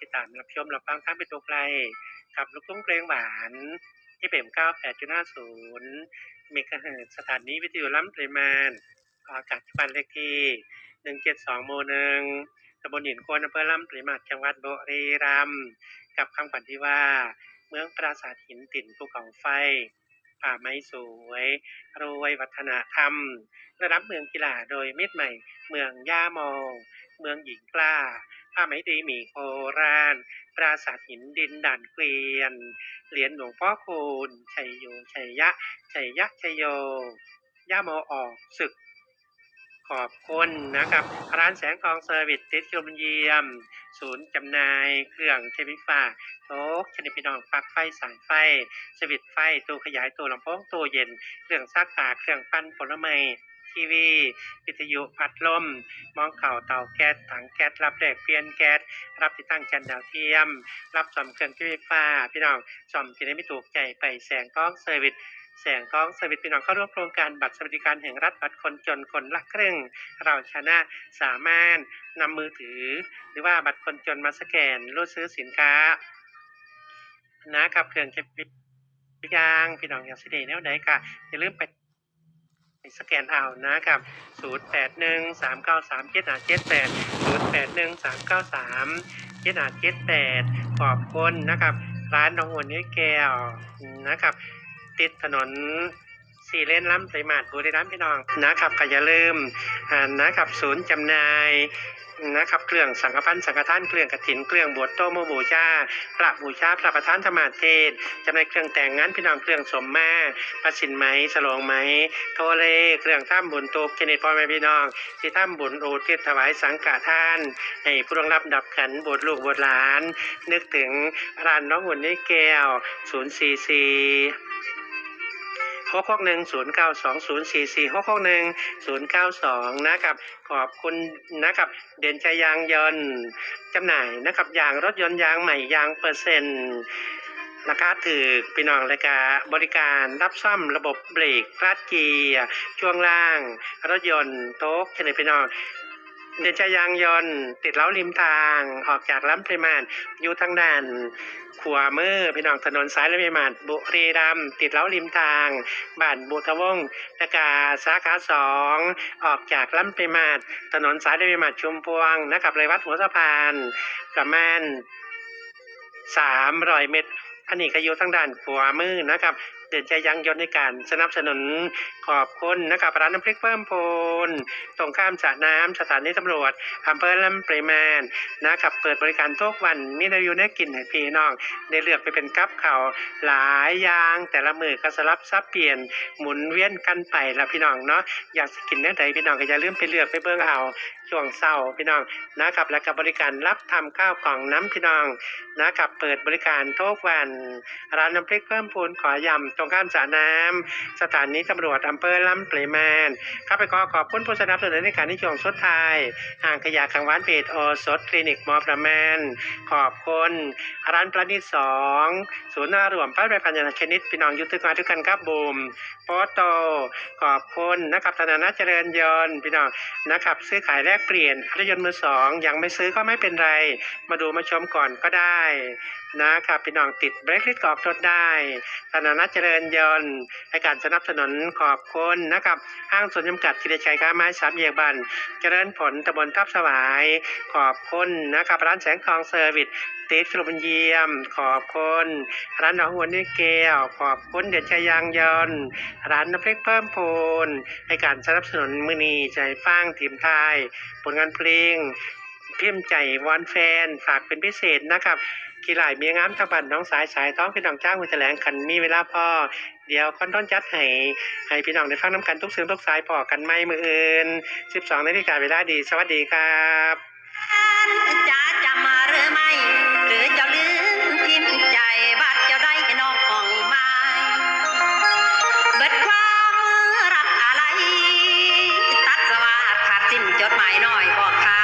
ติดตามรับชมรับฟังทั้งเป็นตัวไกลกับลูกทุ่งเพลงหวานที่เป็น98.50เมกะเฮิรตซ์สถานีวิทยุล้ำปริมาณออกอากาศที่บ้านเลขที่ 172หมู่หนึ่งตำบลหินโคนอำเภอล้ำปริมาณจังหวัดบุรีรัมย์กับคำขวัญที่ว่า เมืองปราสาทหินติ่นภูเขาไฟป่าไม้สวยรวยวัฒนธรรมระดับเมืองกีฬาโดยมิตรใหม่ เมืองย่าโมเมืองหญิงกล้า ผ้าไหมดีมีโคราชปราสาทหินดินด่านเกวียน เหรียญหลวงพ่อคูณ ชัยโย ชัยยะ ชัยยะ ชัยโย ย่าโมออกศึก ขอบคุณนะครับ ร้านแสงทองเซอร์วิสติดชมเยี่ยม ศูนย์จำหน่ายเครื่องใช้ไฟฟ้าโต๊ะชนิดพี่น้องปลั๊กไฟสายไฟ สวิตไฟตู้ขยายตู้ลำโพงตู้เย็น เครื่องซักผ้าเครื่องปั้นผลไม้ ทีวีวิทยุพัดลม มองเข่าเตาแก๊สถังแก๊สรับแลกเปลี่ยนแก๊สรับติดตั้งจานดาวเทียม รับซ่อมเครื่องใช้ไฟฟ้า พี่น้องซ่อมที่ได้ไม่ถูกใจไปแสงกล้องเซอร์วิสแสงกล้องเซอร์วิสพี่น้องเข้าร่วมโครงการบัตรสวัสดิการแห่งรัฐบัตรคนจนคนละครึ่ง เราชนะสามารถนำมือถือ หรือว่าบัตรคนจนมาสแกนรูดซื้อสินค้า นะครับเครื่องใช้ไฟฟ้าพี่น้องอย่างสิเดแนวใดก็อย่าลืมไป สแกนเอานะครับ 0 8 1 3 9 3 7 5 7 8 0 8 1 3 9 3 7 5 7 8 ขอบคุณนะครับ ร้านน้องหัวนี้แก้วนะครับ ติดถนน สี่เลนล้ำไสมาดบุรีรัมย์พี่น้องนะครับก็อย่าลืมอ่านะครับศูนย์จำหน่ายนะครับเครื่องสังฆพันธ์สังฆทานเครื่องกฐินเครื่องบวชโตโมบูชาพระบูชาพระประธานธรรมาเทศจำนายเครื่องแต่งงานพี่น้องเครื่องสมมาประสินไหมสลองไหมโทเลเครื่องท่ามบุญตูเจนิตพ่อแม่พี่น้องที่ท่ามบุญโอเทศถวายสังฆทานให้ผู้รองรับดับขันบวชลูกบวชหลาน นึกถึงร้านน้องหุ่นนี่แก้ว044 หกหกหนึ่งศูนย์เก้าสองศูนย์สี่สี่หกหกหนึ่งศูนย์เก้าสองนะครับขอบคุณนะครับเด่นใจยางยนต์จำหน่ายนะครับยางรถยนต์ยางใหม่ยางเปอร์เซ็นต์ราคาถือพี่น้องรายการบริการรับซ่อมระบบเบรกคลัตช์เกียร์ช่วงล่าง รถยนต์โต๊ะเฉลยพี่น้อง เด่นใจยางยนต์ติดเล้าริมทางออกจากลำปริมาณอยู่ทางด้านขวามือพี่น้องถนนสายระเบีมาดบุรีรัมติดเล้าริมทางบ้านบุทวงศ์และกาสาขาสองออกจากลำปริมาดถนนสายระเบีมาดชุมพวงนะครับเลยวัดหัวสะพานประมาณสามร้อยเมตรอันนี้ก็อยู่ทางด้านขวามือนะครับ เดินใจยังยนในการสนับสนุนขอบคุณนะครับร้านน้ำพริกเพิ่มพูนตรงข้ามสระน้ำสถานีตำรวจอำเภอลำปริมาณนะครับเปิดบริการทุกวันมีนาอยู่ในกินให้พี่น้องได้เลือกไปเป็นกับเขาหลายอย่างแต่ละมือก็สลับซับเปลี่ยนหมุนเวียนกันไปละพี่น้องเนาะอยากสกินเนื้อใดพี่น้องก็อย่าลืมไปเลือกไปเบิ่งเอาช่วงเศร้าพี่น้องนะครับแล้วก็บบริการรับทำข้าวกล่องน้ำพี่น้องนะครับเปิดบริการทุกวันร้านน้ำพริกเพิ่มพูนขอยำตรงข้ามสระน้ำสถานีตำรวจอำเภอลำปริมาณข้าไปขอขอบคุณผู้สนับสนุนในการที่ช่วงสุดท้ายห่างขยะขังวานเพจโอสดคลินิกมอประมาณขอบคุณร้านประดิษฐ์สองศูนย์นารวมป้ายใบพันยาชนิดพี่น้องยุติมาทุกกันครับบูมโปโตขอบคุณนะครับธนานะเจริญยนต์พี่น้องนะครับ ซื้อขายแลกเปลี่ยนรถยนต์มือสองยังไม่ซื้อก็ไม่เป็นไร มาดูมาชมก่อนก็ได้นะครับพี่น้องติดเบรกลิสกออกรถได้ธนานะเจริญยนต์ให้การสนับสนุนขอบคุณนะครับห้างสวนจำกัดกิจชัยค้าไม้สามแยกบัน เจริญผลตำบลทับสวาย ขอบคุณนะครับร้านแสงทองเซอร์วิสติดฟิลมเยี่ยม ขอบคุณร้านหนองหัวนี่แก้วขอบคุณเด่นชัยยางยนต์ร้านน้ำพริกเพิ่มพูนให้การสนับสนุนมือนีใจฟังทีมไทย ผลงานเพลงพิมพ์ใจวอนแฟนฝากเป็นพิเศษนะครับ กีฬาเมียงามตะบันน้องสายสายต้องพี่น้องจ้างมือแถลงขันมีเวลาพอเดี๋ยวคอนต้นจัดให้ให้พี่น้องได้ฟังน้ำกันทุกสื่อทุกสายพอกันไม่มืออื่น 12นาฬิกาเวลาดี สวัสดีครับจ้าจำมาหรือไม่ หรือจ้าลืมพิมพ์ใจบัดจ้าได้นอกห้องไมาเบิดความรักอะไร ตัดสวาขาดสิ้นจดหมายน้อยบอกข่า